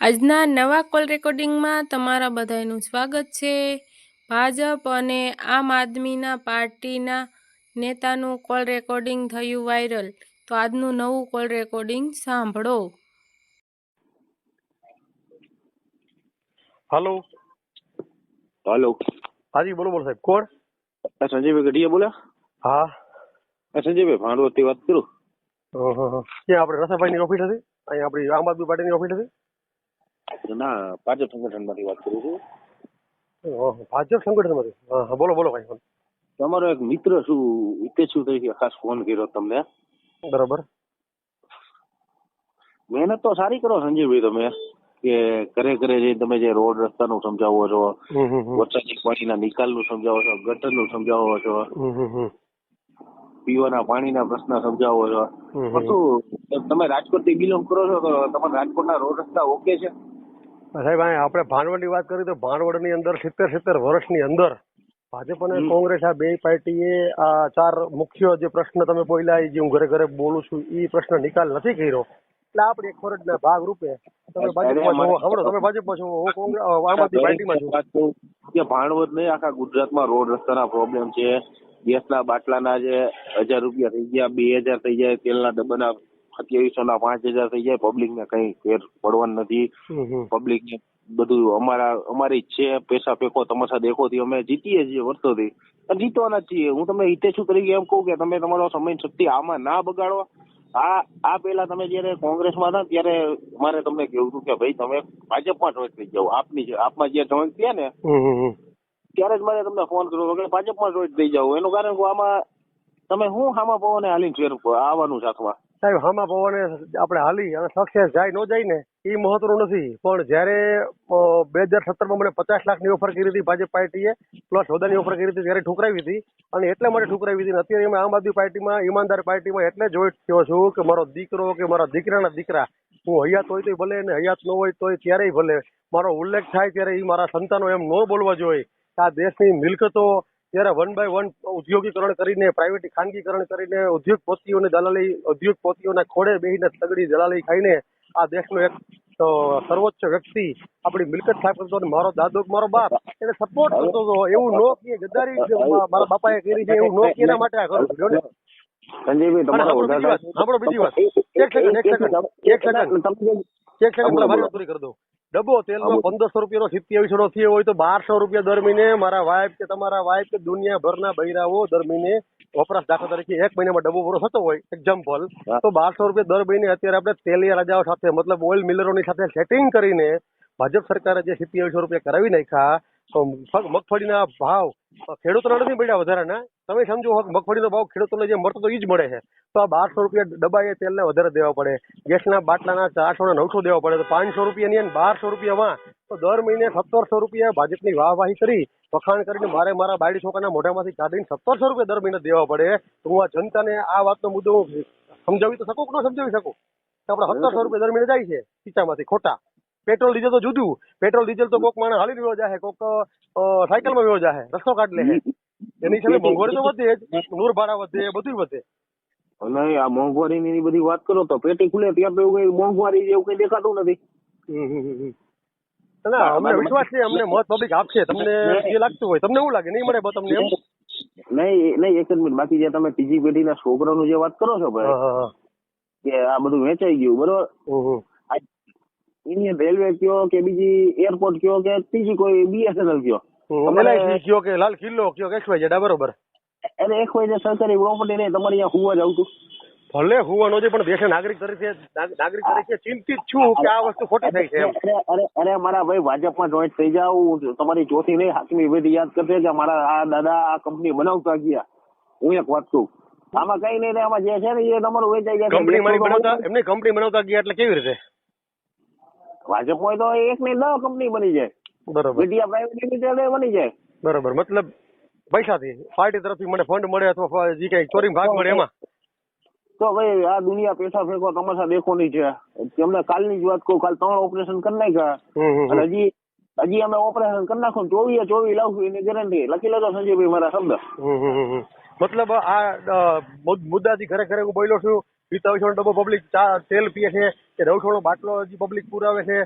આજના નવા કોલ રેકોર્ડિંગમાં તમારા બધાનું સ્વાગત છે. ભાજપ અને આમ આદમીના પાર્ટીના નેતાનું કોલ રેકોર્ડિંગ થયું વાયરલ. તો આજનું નવું કોલ રેકોર્ડિંગ સાંભળો. હલો. હલો. હાજી બોલો બોલો સાહેબ. કોણ? સંજયભાઈ ગઢિયા બોલ્યા? હા. સંજયભાઈ ભાંડવતી વાત કરું? ઓહો. ક્યાં? આપણે રસાભાઈની ઓફિસ હતી? અહીંયા આપણી આમ આદમી પાર્ટીની ઓફિસ હતી? ના ભાજપ સંગઠનમાંથી વાત કરું છું. ભાજપ સંગઠનમાંથી? હા બોલો બોલો ભાઈ તમારો એક મિત્ર શું હિતેશુ તરીકે ખાસ ફોન કર્યો તમને? બરાબર. મહેનત તો સારી કરો સંજીવભાઈ તમે કે ઘરે ઘરે જઈને તમે જે રોડ રસ્તાનું સમજાવો છો. વરસાદી પાણીના નિકાલનું સમજાવો છો ગટરનું સમજાવો છો. પીવાના પાણીના પ્રશ્ન સમજાવો છો. પણ શું તમે રાજકોટથી બિલોંગ કરો છો તો તમારા રાજકોટના રોડ રસ્તા ઓકે છે? સાહેબ આપણે ભાંડવડની વાત કરી તો ભાંડવડની અંદર સિત્તેર સિત્તેર વર્ષની અંદર ભાજપ અને કોંગ્રેસ આ બે પાર્ટીએ આ ચાર મુખ્ય જે પ્રશ્ન તમે બોલ્યા જે હું ઘરે ઘરે બોલું છું એ પ્રશ્ન નિકાલ નથી કર્યો. એટલે આપણે એક ફરજના ભાગ રૂપે તમે ભાજપમાં છો સાંભળો તમે ભાજપમાં છો હું કોંગ્રેસ આમ આદમી પાર્ટીમાં છું. કે ભાણવડ નહીં આખા ગુજરાતમાં રોડ રસ્તાના પ્રોબ્લેમ છે. ગેસના બાટલાના જે હજાર રૂપિયા થઈ ગયા બે હજાર થઈ જાય તેલના ડબ્બાના સત્યાવીસો ના પાંચ હજાર થઈ જાય પબ્લિક ને કઈ ફેર પડવાનું નથી. પબ્લિક ને બધું અમારા અમારી છે પૈસા ફેંકો તમાશા દેખો થી અમે જીતીએ છીએ વર્ષોથી. અને જીતવાના છીએ. હું તમને હિતેશુ તરીકે એમ કહું કે તમે તમારો સમય શક્તિ આમાં ના બગાડો. આ આ પેલા તમે જયારે કોંગ્રેસમાં હતા ત્યારે મારે તમને કેવું હતું કે ભાઈ તમે ભાજપમાં જોઈન થઈ જાઓ. આપની આપમાં જે જોઈન થયા ને. ત્યારે જ મારે તમને ફોન કર્યો કે ભાજપમાં જોઈન થઈ જાવ એનું કારણ કે આમાં તમે હું હામા પવને હાલીને ફેર આવવાનું સાથમાં સાહેબ, હામા પવને આપણે હાલી અને સક્સેસ જાય ન જાય ને એ મહત્વનું નથી. પણ જ્યારે બે હજાર સત્તરમાં મને પચાસ લાખની ઓફર કરી હતી ભાજપ પાર્ટીએ પ્લસ હોદાની ઓફર કરી હતી, ત્યારે ઠુકરાવી હતી. અને એટલા માટે ઠુકરાવી હતી અને અત્યારે અમે આમ આદમી પાર્ટીમાં, ઈમાનદાર પાર્ટીમાં એટલે જોઈ થયો છું કે મારો દીકરો કે મારા દીકરાના દીકરા, હું હયાત હોય તોય ભલે ને હયાત ન હોય તોય ત્યારેય ભલે. મારો ઉલ્લેખ થાય ત્યારે એ મારા સંતાનો એમ ન બોલવા જોઈએ. આ દેશની મિલકતો ત્યારે વન બાય વન ઉદ્યોગીકરણ કરીને પ્રાઇવેટ ખાનગીકરણ કરીને ઉદ્યોગપતિઓને દલાલી ઉદ્યોગપતિઓના ખોડે બેહીને તગડી દલાલી ખાઈને આ દેશનો એક સર્વોચ્ચ વ્યક્તિ આપણી મિલકત કરતો મારો દાદો મારો બાપ એને સપોર્ટ કરતો હતો. એવું નો કે ગદ્દારી મારા બાપાએ કરી છે એવું નો કે એના માટે આ કરું છું. સંજયભાઈ તમારો સાંભળો બીજી વાત. એક સેકન્ડ, એક સેકન્ડ, એક સેકન્ડ. એક સેકન્ડ મારી વાત પૂરી કરી દઉં. ડબ્બો તેલમાં પંદરસો રૂપિયાનો સિત્યાવીસો નો થયો હોય તો બારસો રૂપિયા દર મહિને મારા વાઇફ કે તમારા વાઇફ કે દુનિયાભરના બૈરાઓ દર મહિને વપરાશ દાખલા તરીકે એક મહિનામાં ડબ્બો પૂરો થતો હોય એક્ઝામ્પલ તો બારસો રૂપિયા દર મહિને અત્યારે આપણે તેલિયા રાજાઓ સાથે મતલબ ઓઇલ મિલરોની સાથે સેટિંગ કરીને ભાજપ સરકારે જે સિત્યાવીસો રૂપિયા કરાવી નાખ્યા તો મગફળીના ભાવ ખેડૂતોને નથી મળ્યા વધારાના તમે સમજો મગફળીનો ભાવ ખેડૂતોને જે મળતો તો એ જ મળે છે. તો આ બારસો રૂપિયા ડબ્બાએ તેલને વધારે દેવા પડે. ગેસના બાટલાના ચારસો ને નવસો દેવા પડે. તો પાંચસો રૂપિયાની અને બારસો રૂપિયામાં તો દર મહિને સત્તરસો રૂપિયા ભાજપની વાહવાહી કરી વખાણ કરીને મારે મારા બાયડી છોકરાના મોઢામાંથી કાઢીને સત્તરસો રૂપિયા દર મહિને દેવા પડે. તો હું આ જનતાને આ વાતનો મુદ્દો હું સમજાવી તો શકું કે ન સમજાવી શકું? કે આપણે સત્તરસો રૂપિયા દર મહિને જાય છે ખીચામાંથી ખોટા. પેટ્રોલ ડીઝલ તો જુદું. પેટ્રોલ ડીઝલ તો કોક માણસ હાલી રહ્યો જાય કોક સાયકલમાં રહ્યો જાય રસ્તો કાઢ લે એની સામે મોંઘવારી તો વધે જ. નૂર ભાડા વધે બધું વધે. નહીં આ મોંઘવારી ની બધી વાત કરો તો પેટી ખુલે ત્યાં તો એવું કઈ મોંઘવારી જેવું કઈ દેખાતું નથી. અમને વિશ્વાસ છે અમને મત પબ્લિક આપશે. તમને જે લાગતું હોય તમને એવું લાગે નહીં મળે તમને એમ? નહીં નહીં એક જ મિનિટ. બાકી જે તમે ત્રીજી પેઢીના છોકરાનું જે વાત કરો છો ભાઈ કે આ બધું વેચાઈ ગયું બરોબર. ઇન્ડિયન રેલવે કયો કે બીજી એરપોર્ટ કયો કે ત્રીજી કોઈ બીએસએનએલ કયો? હમ. કયો કે લાલ કિલ્લો કયો કે XYZ, આ બરોબર? અને એક જે સરકારી પ્રોપર્ટી નહીં તમારે અહીંયા હુવા જ આવતું. ભલે હુવાનો છે પણ દેશના નાગરિક તરીકે નાગરિક તરીકે ચિંતિત છું કે આ વસ્તુ ખોટી થઈ છે અરે અરે અરે મારા ભાઈ ભાજપમાં જોઈન્ટ થઈ જાવ તમારી ચોથી નહીં હાથમી વિધિ યાદ કરશે કે મારા આ દાદા આ કંપની બનાવતા ગયા. હું એક વાત કહું. આમાં કઈ નહીં આમાં જે છે ને એ તમારું વેચાઈ જાય કંપની મારી બનાવતા એમની કંપની બનાવતા ગયા એટલે કેવી રીતે? ભાજપમાં તો એક નહીં દસ કંપની બની જાય. બરોબર. મીડિયા પ્રાઇવેટ લિમિટેડ બની જાય. બરોબર. મતલબ પૈસાથી પાર્ટી તરફથી મને ફંડ મળે અથવા જે કઈ ચોરી ભાગ મળે એમાં? તો ભાઈ આ દુનિયા પૈસા ફેંકો તમાશા દેખોની છે. તમને કાલની જ વાત કહું કાલ ત્રણ ઓપરેશન કરી નાખ્યા. અને હજી હજી અમે ઓપરેશન કરી નાખો ચોવીએ ચોવીસ લાવશું એની ગેરંટી લખી લેજો સંજયભાઈ મારા શબ્દ. મતલબ આ મુદ્દાથી ઘરે ઘરે હું બોલ્યો છું. હિતાવશનો ડબ્બો પબ્લિક તેલ પીએ છે કે રવઠોનો બાટલો હજી પબ્લિક પુરાવે છે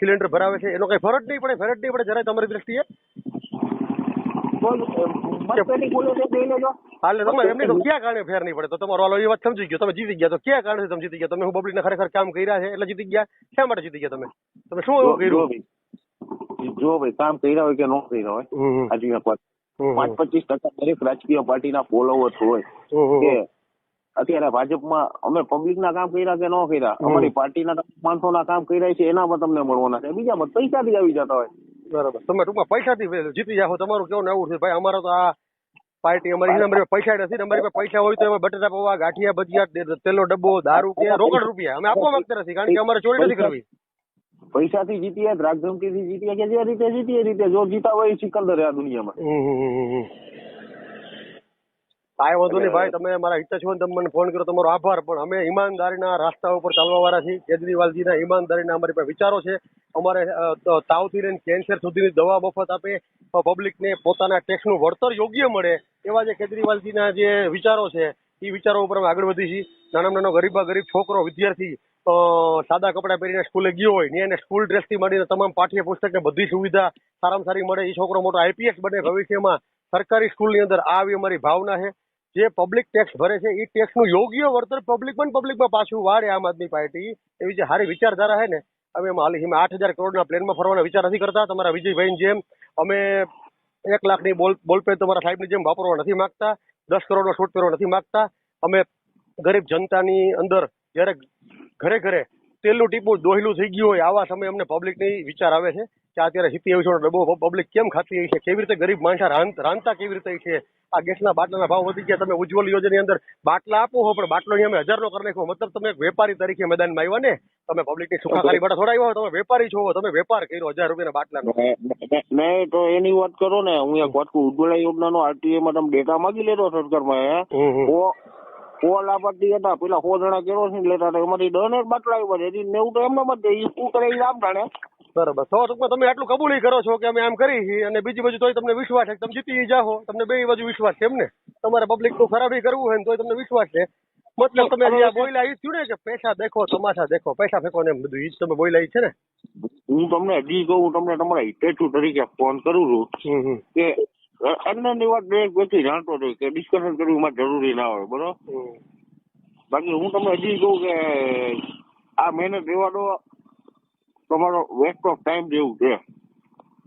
સિલિન્ડર ભરાવે છે એનો કઈ ફરજ નહીં પડે ફરજ નહીં પડે જરાય તમારી દ્રષ્ટિએ? હાલે તમે એમની તો ક્યાં કારણે ફેર નહીં પડે? તો તમારો હાલો એ વાત સમજી ગયો તમે જીતી ગયા તો ક્યાં કારણે તમે જીતી ગયા? તમે હું પબ્લિકને ખરેખર કામ કર્યા છે એટલે જીતી ગયા? શા માટે જીતી ગયા તમે? તમે શું એવું કર્યું? જો ભાઈ કામ કર્યા હોય કે ન કર્યા હોય એક વાત. પાંચ પચીસ ટકા દરેક રાજકીય પાર્ટીના ફોલોવર્સ હોય કે અત્યારે ભાજપમાં અમે પબ્લિકના કામ કર્યા કે ન કર્યા? અમારી પાર્ટીના માણસોના કામ કર્યા છે એનામાં તમને મળવાના છે. બીજામાં પૈસાથી આવી જતા હોય. બરાબર. તમે ટૂંકમાં પૈસાથી જીતી જાઓ. તમારું કેવું આવું છે? ભાઈ અમારો તો આ પાર્ટી અમારી અમારી પૈસા નથી ને અમારી પાસે પૈસા હોય તો એમાં બટેટા પૌવા ગાંઠિયા ભજીયા તેલો તેલનો ડબ્બો દારૂ કે રોકડ રૂપિયા. અમે આપવા માંગતા નથી કારણ કે અમારે ચોરી નથી કરવી. પૈસાથી જીતીએ ધમકીથી જીતીએ કે જે રીતે જીતીએ એ રીતે. જો જીતા હોય સિકંદર આ દુનિયામાં. કાંઈ વાંધો નહીં ભાઈ તમે મારા હિત છો તમે મને ફોન કર્યો તમારો આભાર. પણ અમે ઈમાનદારીના રસ્તા ઉપર ચાલવા વાળા છીએ. કેજરીવાલજીના ઈમાનદારીના અમારી પાસે વિચારો છે. અમારે તાવથી લઈને કેન્સર સુધીની દવા મફત આપે પબ્લિકને પોતાના ટેક્સનું વળતર યોગ્ય મળે એવા જે કેજરીવાલજીના જે વિચારો છે એ વિચારો ઉપર અમે આગળ વધી છીએ નાના નાનો ગરીબા ગરીબ છોકરો વિદ્યાર્થી સાદા કપડાં પહેરીને સ્કૂલે ગયો હોય ને એને સ્કૂલ ડ્રેસથી માંડીને તમામ પાઠ્ય પુસ્તક બધી સુવિધા સારામાં સારી મળે એ છોકરો મોટો આઈપીએસ બને ભવિષ્યમાં. સરકારી સ્કૂલની અંદર આ આવી અમારી ભાવના છે. જે પબ્લિક ટેક્સ ભરે છે એ ટેક્સનું યોગ્ય વળતર પબ્લિક પણ પબ્લિકમાં પાછું વાળે આમ આદમી પાર્ટી. એવી જે સારી વિચારધારા છે ને અમે એમાં હાલી આઠ હજાર કરોડના પ્લેનમાં ફરવાના વિચાર નથી કરતા. તમારા વિજયભાઈની જેમ અમે એક લાખની બોલ બોલપેન તમારા સાહેબની જેમ વાપરવા નથી માંગતા. દસ કરોડનો શૂટ કરવા નથી માગતા. અમે ગરીબ જનતાની અંદર જ્યારે ઘરે ઘરે તેલનું ટીપું દોહલું થઈ ગયું હોય, આવા સમયે અમને પબ્લિકની વિચાર આવે છે. કે અત્યારે સ્થિતિ એવી ડબ્બો પબ્લિક કેમ ખાતી હોય છે? કેવી રીતે ગરીબ માણસા રાંધતા કેવી રીતે છે? આ ગેસના બાટલાના ભાવ વધી ગયા તમે ઉજ્જવલ યોજનાની અંદર બાટલા આપો હો પણ બાટલો અમે હજારનો કરી નાખ્યો. મતલબ તમે એક વેપારી તરીકે મેદાનમાં આવ્યા ને તમે પબ્લિકની સુખાકારી માટે થોડા આવ્યા તમે વેપારી છો તમે વેપાર કર્યો હજાર રૂપિયાના બાટલાનો. નહીં તો એની વાત કરો ને હું એક વાત કહું ઉજ્જવલા યોજનાનો આરટીઆઈ માં તમે ડેટા માંગી લેતો સરકારમાં હતા પેલા સો જણા કેરોસીન લેતા હતા એમાંથી દસ બાટલા આવ્યા છે. એથી નેવું તો એમને જ ઈ શું કરે એ આમ જાણે બરાબર. તો ટૂંકમાં તમે આટલું કબૂલી કરો છો કે અમે આમ કરી છીએ અને બીજી બાજુ તોય તમને વિશ્વાસ છે તમે જીતી જાઓ તમને બે બાજુ વિશ્વાસ છે એમ ને? તમારે પબ્લિકનું ખરાબી કરવું હોય ને તોય તમને વિશ્વાસ છે. મતલબ તમે અહીંયા બોલ્યા ઈ થયું ને કે પૈસા દેખો તમાશા દેખો પૈસા ફેંકો ને એમ બધું. ઈ તમે બોલ્યા ઈ છે ને? હું તમને હજી કહું તમને તમારા હિતેચુ તરીકે ફોન કરું છું કે અન્નની વાત દરેક વ્યક્તિ જાણતો હોય કે ડિસ્કશન કરવું મારે જરૂરી ના હોય બરોબર? બાકી હું તમને હજી કહું કે આ મહેનત રેવા દો તમારો વેસ્ટ ઓફ ટાઈમ જેવું છે.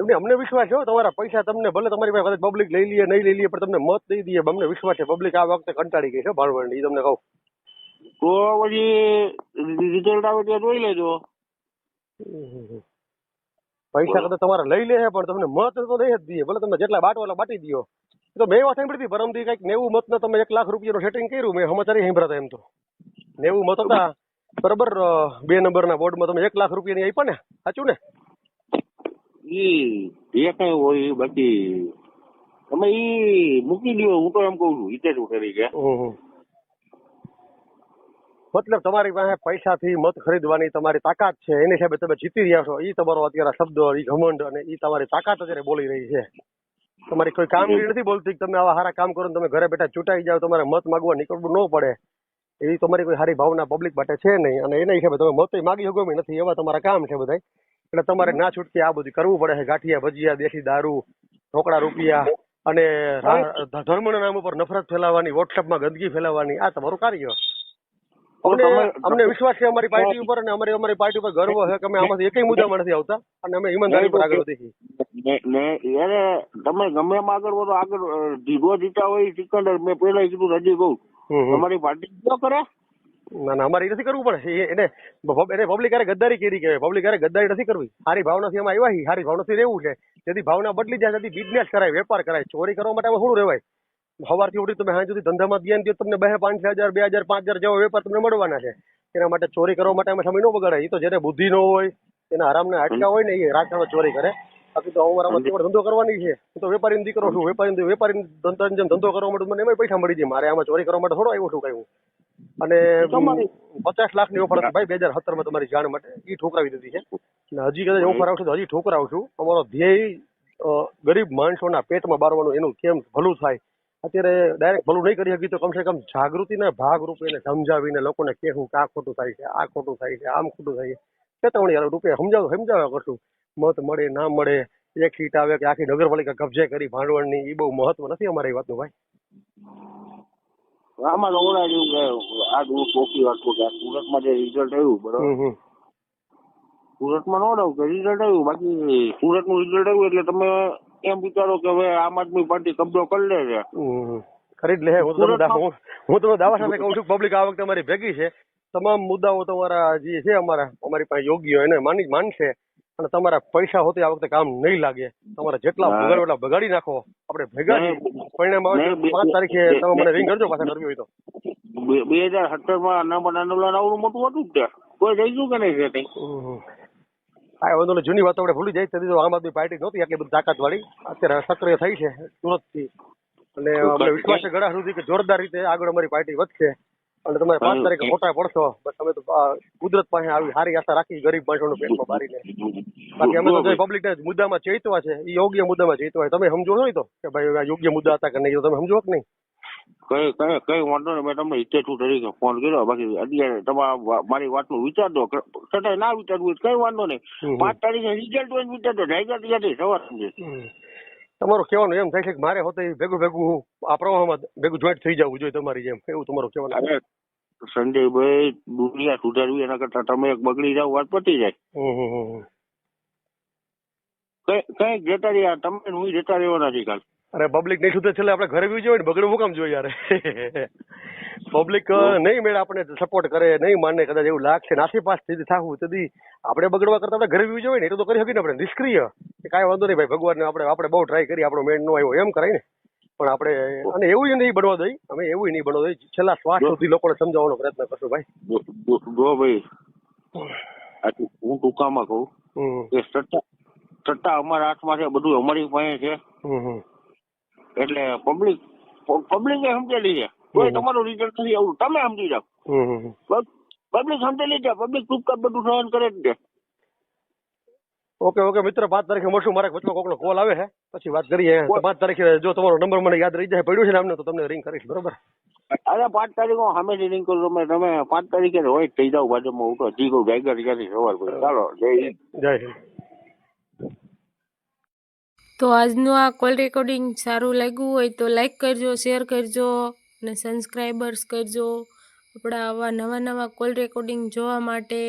એમને અમને વિશ્વાસ છે તમારા પૈસા તમને ભલે તમારી પાસે પબ્લિક લઈ લઈએ નહીં લઈ લઈએ પણ તમને મત દઈ દઈએ. અમને વિશ્વાસ છે પબ્લિક આ વખતે કંટાળી ગઈ છે ભાણવડ એ તમને કહું. તો પછી રિઝલ્ટ આવે ત્યાં જોઈ લેજો. પૈસા કદાચ તમારે લઈ લે છે પણ તમને મત તો નહીં જ દઈએ. ભલે તમે જેટલા બાટો એટલા બાટી દો તો મેં વાત સાંભળી હતી પરમથી કંઈક નેવું મત તમે એક લાખ રૂપિયાનું સેટિંગ કર્યું મેં સમાચાર સાંભળ્યા એમ તો. નેવું મત હતા. બરાબર બે નંબરના બોર્ડમાં તમે એક લાખ રૂપિયાની આપ્યા ને? સાચું ને? ઈ જે કઈ હોય બાકી તમે ઈ મૂકી દો હું તો એમ કઉ છું હિતેચુ તરીકે ગયા. મતલબ તમારી પાસે પૈસાથી મત ખરીદવાની તમારી તાકાત છે એની હિસાબે તમે જીતી રહ્યા છો. એ તમારો અત્યારે શબ્દ એ ઘમંડ અને એ તમારી તાકાત અત્યારે બોલી રહી છે. તમારી કોઈ કામગીરી નથી બોલતી તમે આવા સારા કામ કરો તમે ઘરે બેઠા ચૂંટાઈ જાઓ તમારે મત માગવા નીકળવું ન પડે. એવી તમારી કોઈ સારી ભાવના પબ્લિક માટે છે નહીં. અને એના હિસાબે તમે મત માગી શકો નથી એવા તમારા કામ છે બધા એટલે તમારે ના છૂટકે આ બધું કરવું પડે છે. ગાંઠિયા ભજીયા દેશી દારૂ ઢોકળા રૂપિયા અને ધર્મના નામ ઉપર નફરત ફેલાવવાની વોટ્સઅપમાં ગંદકી ફેલાવવાની આ તમારું કાર્ય. અમને અમને વિશ્વાસ છે અમારી પાર્ટી ઉપર અને અમારી અમારી પાર્ટી ઉપર ગર્વ છે કે અમે આમાંથી એકય મુદ્દામાં નથી આવતા અને અમે ઈમાનદારી પર આગળ વધી છીએ. તમે ગમે આગળ વધો આગળ અ, જીતા હોય સિકંદર મેં પેલા કીધું રજી કહું. તમારી પાર્ટી જો કરે? ના ના અમારે નથી કરવું પણ એને એને પબ્લિક હારે ગદ્દારી કરી કહેવાય. પબ્લિક હારે ગદ્દારી નથી કરવી. સારી ભાવનાથી એમાં આવ્યા છીએ. સારી ભાવનાથી રહેવું છે. જેથી ભાવના બદલી જાય તેથી બિઝનેસ કરાય વેપાર કરાય. ચોરી કરવા માટે અમે થોડું રહેવાય. સવારથી ઉઠી તમે હાજર ધંધામાં ધ્યાન દો તમને બે પાંચ હજાર બે હજાર પાંચ હજાર જેવો વેપાર તમને મળવાના છે. એના માટે ચોરી કરવા માટે અમે સમય ન બગાડાય. એ તો જેને બુદ્ધિ ન હોય એના આરામને હાટકા હોય ને એ રાજકારણ ચોરી કરે. બાકી તો તમારે ધંધો કરવાની છે. હું તો વેપારી દીકરો છું વેપારી વેપારી ધંધો કરવા માટે મને એમાં પૈસા મળી જાય. મારે આમાં ચોરી કરવા માટે થોડો આવ્યો છું કઈ હું. અને પચાસ લાખની ઓફર હતી ભાઈ બે હજાર સત્તરમાં તમારી જાણ માટે એ ઠોકરાવી દીધી છે. અને હજી કદાચ ઓફર આવશે તો હજી ઠોકરાવશું અમારો ધ્યેય ગરીબ માણસોના પેટમાં બારવાનું એનું કેમ ભલું થાય? અત્યારે ડાયરેક્ટ ભલું નહીં કરી શકી તો કમસે કમ જાગૃતિના ભાગ રૂપે એને સમજાવીને લોકોને કે કે આ ખોટું થાય છે આ ખોટું થાય છે આમ ખોટું થાય છે. ચેતવણી રૂપે સમજાવ સમજાવ્યા કરશું. મત મળે ના મળે એક સીટ આવે કે આખી નગરપાલિકા કબજે કરી ભાંડવળની એ બહુ મહત્વ નથી અમારે વાતનું ભાઈ. આમાં તો ઓલા જેવું કે આ ગ્રુપ કોફી વાત કહું કે સુરતમાં જે રિઝલ્ટ આવ્યું બરોબર. સુરતમાં નો ડર કે રિઝલ્ટ આવ્યું? બાકી સુરતનું રિઝલ્ટ આવ્યું એટલે તમે એમ વિચારો કે હવે આમ આદમી પાર્ટી કબજો કરી લે છે. ખરીદ લે હું. તમને હું તમને દાવા સાથે કહું છું પબ્લિક આ વખતે અમારી ભેગી છે. તમામ મુદ્દાઓ તમારા જે છે અમારા અમારી પાસે યોગ્ય એને માની માનશે. અને તમારા પૈસા હોતી આ વખતે કામ નહીં લાગે. તમારા જેટલા બગાડો એટલા બગાડી નાખો. આપણે ભેગા પરિણામ આવે છે પાંચ તારીખે તમે મને રિંગ કરજો પાછા કરવી હોય તો. બે- હજાર સત્તરમાં અનામત આંદોલન આવડું મોટું હતું જ કોઈ થઈ ગયું કે નહીં? હમ. હા વાંધો જૂની વાતો આપણે ભૂલી જાય. તેથી આમ આદમી પાર્ટી નહોતી આટલી બધી તાકાત વાળી અત્યારે સક્રિય થઈ છે. સુરતથી અને આપણે વિશ્વાસ છે ગળા સુધી કે જોરદાર રીતે આગળ અમારી પાર્ટી વધશે. અને તમારે પાંચ તારીખે ખોટા પડશો. બસ તમે તો કુદરત પાસે આવી સારી આશા રાખી ગરીબ માણસોનું પેટમાં બારીને બાકી અમે તો જે પબ્લિક મુદ્દામાં ચેતવા છે. એ યોગ્ય મુદ્દામાં ચેતવા તમે સમજો છો ને તો કે ભાઈ આ યોગ્ય મુદ્દા હતા કે નહીં તમે સમજો કે નહીં? કઈ કઈ કઈ વાંધો નહીં. મેં તમને હિતેશુ તરીકે ફોન કર્યો. બાકી અત્યારે તમારા મારી વાતનું વિચારજો છતાંય ના વિચારવું કઈ વાંધો નહીં. પાંચ તારીખે રિઝલ્ટ હોય વિચાર વિચારજો જાગ્યા ત્યાંથી સવાર તમારું કહેવાનું એમ થાય છે કે મારે હોતે ભેગું ભેગું આ પ્રવાહમાં ભેગું જોઈન્ટ થઈ જવું જોઈએ તમારી જેમ. એવું તમારું કહેવાનું? સંજયભાઈ દુનિયા સુધારવી એના કરતા તમે એક બગડી જાવ વાત પતી જાય. કઈ જતા રહ્યા? તમે હું જતા રહ્યો નથી કાલ. અરે પબ્લિક નહીં સુધરે છેલ્લે આપણે ઘરે બી જોઈએ ને બગડવું કામ જોઈએ યાર. પબ્લિક નહીં મેળ આપણે સપોર્ટ કરે નહીં માને કદાચ એવું લાગશે. નાસી પાસ થઈ થાવું તેથી આપણે બગડવા કરતા આપણે ઘરે બી જોઈએ ને એટલું તો કરી શકીએ ને આપણે નિષ્ક્રિય. કાંઈ વાંધો નહીં ભાઈ ભગવાનને આપણે આપણે બહુ ટ્રાય કરી આપણો મેળ ન આવ્યો એમ કરાય ને. પણ આપણે અને એવું નહીં બનવા દઈ. અમે એવું નહીં બનવા દઈ. છેલ્લા શ્વાસ સુધી લોકોને સમજાવવાનો પ્રયત્ન કરશું ભાઈ. જો- ભાઈ. હું ટૂંકામાં કહું. કે સત્તા સત્તા અમારા હાથમાં છે બધું અમારી પાસે છે. એટલે પબ્લિક પબ્લિકે સમજેલી છે. કોઈ તમારું રિઝલ્ટ નથી આવું તમે સમજી જાઓ. પબ્લિક સમજેલી છે. પબ્લિક ટૂંકા બધું સહન કરે જ છે. ઓકે ઓકે મિત્ર પાંચ તારીખે મળશું. મારા વચમાં કોકનો કોલ આવે છે. પછી વાત કરીએ. પાંચ તારીખે જો તમારો નંબર મને યાદ રહી જાય પડ્યું છે ને અમને તો તમને રિંગ કરીશ બરોબર? અરે પાંચ તારીખ હું સામેથી રિંગ કરું તમે તમે પાંચ તારીખે હોય થઈ જાવ બાજુમાં ઉઠો. તો હજી કહું જાગ્યા ત્યાંથી સવાર કોઈ. ચાલો જય હિન્દ. જય હિન્દ. તો આજનું આ કોલ રેકોર્ડિંગ સારું લાગ્યું હોય તો લાઈક કરજો શેર કરજો અને સબસ્ક્રાઈબર્સ કરજો. આપણા આવા નવા નવા કોલ રેકોર્ડિંગ જોવા માટે